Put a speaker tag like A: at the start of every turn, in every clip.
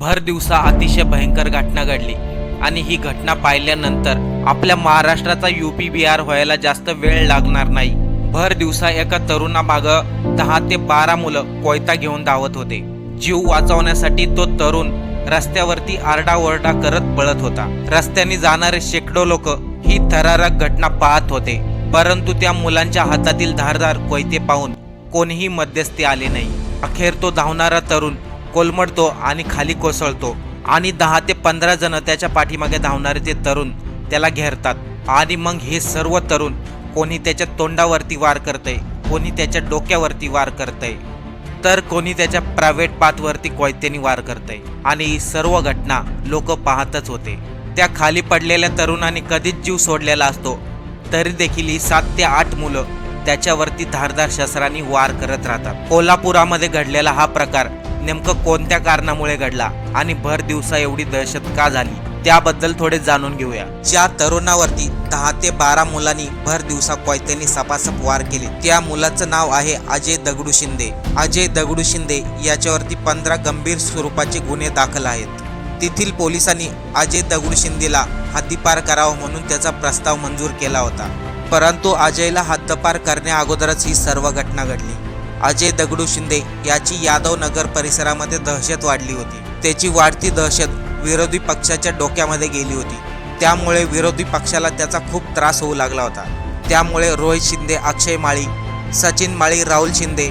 A: भर दिवसा अतिशय भयंकर घटना घडली. आणि ही घटना पाहिल्यानंतर आपल्या महाराष्ट्राचा युपी बिहार व्हायला जास्त वेळ लागणार नाही. भर दिवसा एका तरुणामागं दहा ते बारा मुलं कोयता घेऊन धावत होते. जीव वाचवण्यासाठी तो तरुण रस्त्यावरती आरडाओरडा करत पळत होता. रस्त्याने जाणारे शेकडो लोक ही थरारक घटना पाहत होते. परंतु त्या मुलांच्या हातातील धारदार कोयते पाहून कोणीही मध्यस्थी आले नाही. अखेर तो धावणारा तरुण कोलमडतो आणि खाली कोसळतो. आणि दहा ते पंधरा जण त्याच्या पाठीमागे धावणारे ते तरुण त्याला घेरतात. आणि मग हे सर्व तरुण कोणी त्याच्या तोंडावरती वार करतंय कोणी त्याच्या डोक्यावरती वार करतंय. तर कोणी त्याच्या प्रायव्हेट पाथवरती कोयत्यानी वार करतंय. आणि ही सर्व घटना लोक पाहतच होते. त्या खाली पडलेल्या तरुणाने कधीच जीव सोडलेला असतो तरी देखील ही सात ते आठ मुलं त्याच्यावरती धारदार शस्त्रांनी वार करत राहतात. कोल्हापुरामध्ये घडलेला हा प्रकार नेमकं कोणत्या कारणामुळे घडला आणि भर दिवसा एवढी दहशत का झाली? त्याबद्दल थोडे जाणून घेऊया. ज्या तरुणावरती दहा ते बारा मुलांनी भर दिवसा कोयत्यांनी सपासप वार केले त्या मुलाचं नाव आहे अजय दगडू शिंदे. अजय दगडू शिंदे याच्यावरती पंधरा गंभीर स्वरूपाचे गुन्हे दाखल आहेत. तेथील पोलिसांनी अजय दगडू शिंदेला हद्दीपार करावा म्हणून त्याचा प्रस्ताव मंजूर केला होता. परंतु अजयला हद्दपार करण्या अगोदरच ही सर्व घटना घडली. अजय दगडू शिंदे याची यादव नगर परिसरामध्ये दहशत वाढली होती. त्याची वाढती दहशत विरोधी पक्षाच्या डोक्यामध्ये गेली होती. त्यामुळे विरोधी पक्षाला त्याचा खूप त्रास होऊ लागला होता. त्यामुळे रोहित शिंदे अक्षय माळी सचिन माळी राहुल शिंदे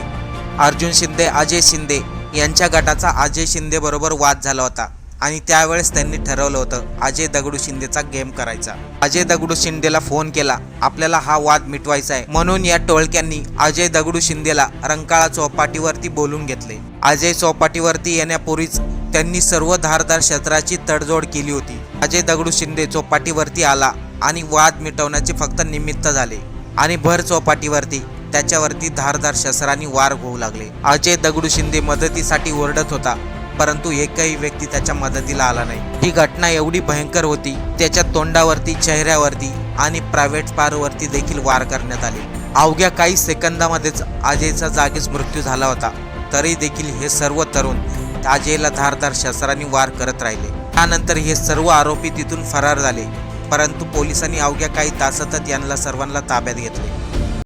A: अर्जुन शिंदे अजय शिंदे यांच्या गटाचा अजय शिंदे बरोबर वाद झाला होता. आणि त्यावेळेस त्यांनी ठरवलं होतं अजय दगडू शिंदेचा गेम करायचा. अजय दगडू शिंदेला फोन केला आपल्याला हा वाद मिटवायचा आहे. म्हणून या टोळक्यांनी अजय दगडू शिंदेला रंकाळा चौपाटीवरती बोलून घेतले. अजय चौपाटीवरती येण्यापूर्वीच त्यांनी सर्व धारदार शस्त्राची तडजोड केली होती. अजय दगडू शिंदे चौपाटीवरती आला आणि वाद मिटवण्याचे फक्त निमित्त झाले. आणि भर चौपाटीवरती त्याच्यावरती धारदार शस्त्रांनी वार होऊ लागले. अजय दगडू शिंदे मदतीसाठी ओरडत होता. परंतु एकही व्यक्ती त्याच्या मदतीला आला नाही. ही घटना एवढी भयंकर होती त्याच्या तोंडावरती चेहऱ्यावरती आणि प्रायव्हेट पारवरती देखील वार करण्यात आले. अवघ्या काही सेकंदामध्येच अजयचा जागीच मृत्यू झाला होता. तरी देखील हे सर्व तरुण अजयला धारदार शस्त्रांनी वार करत राहिले. त्यानंतर हे सर्व आरोपी तिथून फरार झाले. परंतु पोलिसांनी अवघ्या काही तासातच यांना सर्वांना ताब्यात घेतले.